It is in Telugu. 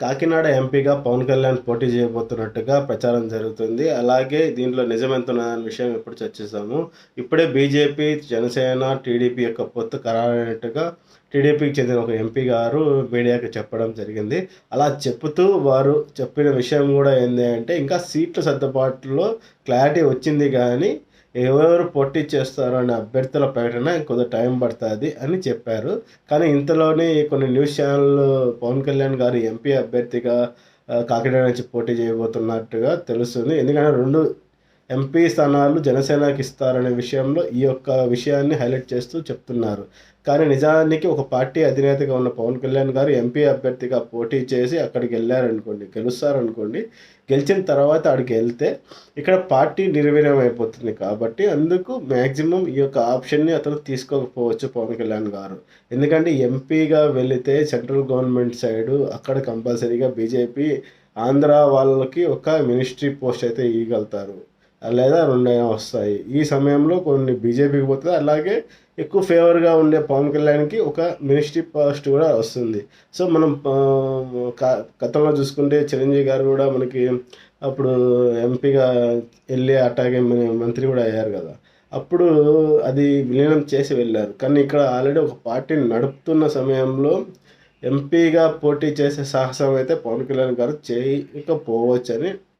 కాకినాడ ఎంపీగా పవన్ కళ్యాణ్ పోటీ చేయబోతున్నట్టుగా ప్రచారం జరుగుతుంది. అలాగే దీంట్లో నిజమెంత ఉన్నదనే విషయం ఇప్పుడు చర్చిస్తాము. ఇప్పుడే బీజేపీ జనసేన టీడీపీ యొక్క పొత్తు ఖరారైనట్టుగా టీడీపీకి చెందిన ఒక ఎంపీ గారు మీడియాకి చెప్పడం జరిగింది. అలా చెప్తూ వారు చెప్పిన విషయం కూడా ఏంటి అంటే ఇంకా సీట్ల సర్దుబాటులో క్లారిటీ వచ్చింది కానీ ఎవరెవరు పోటీ చేస్తారో అనే అభ్యర్థుల ప్రకటన కొంత టైం పడుతుంది అని చెప్పారు. కానీ ఇంతలోనే కొన్ని న్యూస్ ఛానళ్ళు పవన్ కళ్యాణ్ గారు ఎంపీ అభ్యర్థిగా కాకినాడ నుంచి పోటీ చేయబోతున్నట్టుగా తెలుస్తుంది. ఎందుకంటే రెండు ఎంపీ స్థానాలు జనసేనకి ఇస్తారనే విషయంలో ఈ యొక్క విషయాన్ని హైలైట్ చేస్తూ చెప్తున్నారు. కానీ నిజానికి ఒక పార్టీ అధినేతగా ఉన్న పవన్ కళ్యాణ్ గారు ఎంపీ అభ్యర్థిగా పోటీ చేసి అక్కడికి వెళ్ళారనుకోండి గెలుస్తారనుకోండి గెలిచిన తర్వాత అక్కడికి వెళ్తే ఇక్కడ పార్టీ నిర్వీర్యం అయిపోతుంది కాబట్టి అందుకు మ్యాక్సిమం ఈ యొక్క ఆప్షన్ని అతను తీసుకోకపోవచ్చు పవన్ కళ్యాణ్ గారు. ఎందుకంటే ఎంపీగా వెళితే సెంట్రల్ గవర్నమెంట్ సైడు అక్కడ కంపల్సరీగా బీజేపీ ఆంధ్ర వాళ్ళకి ఒక మినిస్ట్రీ పోస్ట్ అయితే ఇవ్వగలుగుతారు. లేదా రెండైనా వస్తాయి. ఈ సమయంలో కొన్ని బీజేపీకి పోతుంది. అలాగే ఎక్కువ ఫేవర్గా ఉండే పవన్ కళ్యాణ్కి ఒక మినిస్ట్రీ పోస్ట్ కూడా వస్తుంది. సో మనం గతంలో చూసుకుంటే చిరంజీవి గారు కూడా మనకి అప్పుడు ఎంపీగా వెళ్ళి అట్లాగే మంత్రి కూడా అయ్యారు కదా. అప్పుడు అది విలీనం చేసి వెళ్ళారు. కానీ ఇక్కడ ఆల్రెడీ ఒక పార్టీని నడుపుతున్న సమయంలో ఎంపీగా పోటీ చేసే సాహసం అయితే పవన్ కళ్యాణ్ గారు చేయకపోవచ్చని